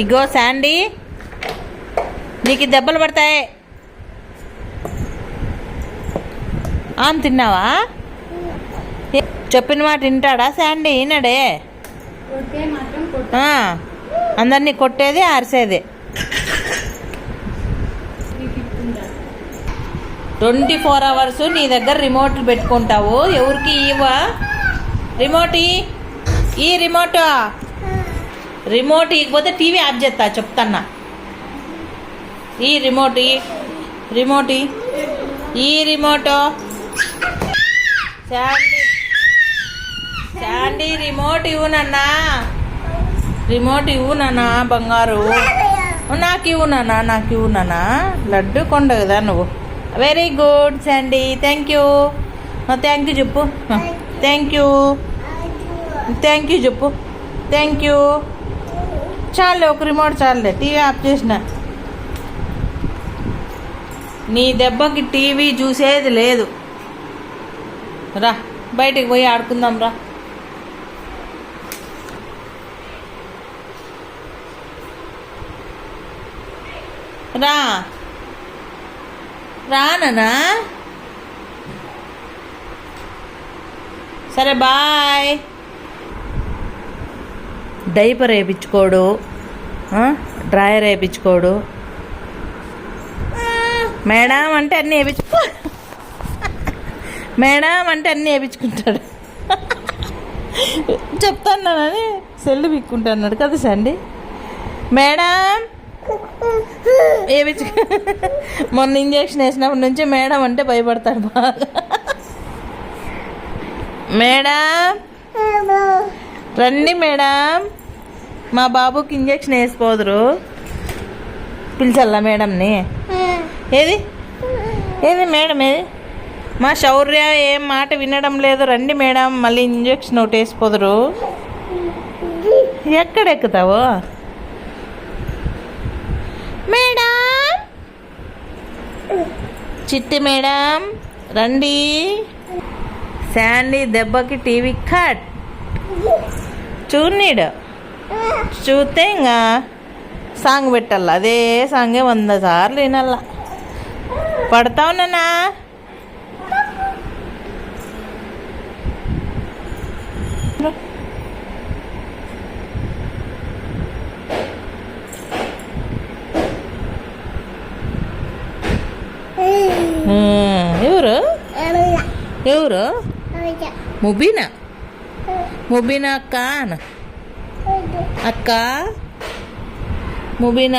ఇగో Sandy. నీకు దెబ్బలు పడతాయి. ఆమె తిన్నావా? చెప్పిన మాట వింటాడా శాండీ? ఈనాడే అందరినీ కొట్టేది అరిసేది ట్వంటీ ఫోర్ అవర్స్ నీ దగ్గర రిమోట్లు పెట్టుకుంటావు. ఎవరికి ఇవా రిమోట్ ఈ? ఈ రిమోట్? రిమోట్ ఇకపోతే టీవీ ఆఫ్ చేస్తా చెప్తాన్నా. ఈ రిమోట్ రిమోట్ ఈ. రిమోట్. శాండీ. శాండీ రిమోట్ ఇవ్వునన్నా రిమోట్ ఇవ్వునన్నా బంగారు. నాకు ఇవ్వునన్నా నాకు ఇవ్వునన్నా లడ్డు కొండ కదా నువ్వు. Very good Sandy. Thank you thank you చెప్పు. థ్యాంక్ యూ థ్యాంక్ యూ చెప్పు. థ్యాంక్ యూ చాలే ఒక రిమోట్ చాలే టీవీ ఆఫ్ చేసిన. నీ దెబ్బకి టీవీ చూసేది లేదు. రా బయటికి పోయి ఆడుకుందాం రా. రా. రానా సరే బాయ్. డైపర్ వేయించుకోడు డ్రాయర్ వేయించుకోడు. మేడం అంటే అన్నీ వేయించుకో మేడం అంటే అన్నీ వేయించుకుంటాడు. చెప్తాన్నానని సెల్లు పిక్కుంటున్నాడు కదా సండి మేడం వేయించు మొన్న ఇంజక్షన్ వేసినప్పటి నుంచి మేడం అంటే భయపడతాడు బాగా. మేడం రండి మేడం. మా బాబుకి ఇంజక్షన్ వేసిపోదురు. పిలిచల్లా మేడంని? ఏది? ఏది మేడం ఏది? మా శౌర్య ఏం మాట వినడం లేదు. రండి మేడం మళ్ళీ ఇంజక్షన్ ఒకటి వేసిపోదురు. ఎక్కడ ఎక్కుతావు? మేడం! చిట్టి మేడం రండి. శాండీ దెబ్బకి టీవీ కట్. చూడనీడు? చూస్తే ఇంకా సాంగ్ పెట్టాల. అదే సాంగే వంద సార్లు వినాల. పడతావు నాన్నా? ఉమ్, ఎవరు? ఎవరు? Mubeena? Mubin aka ana. Aka. Mubin.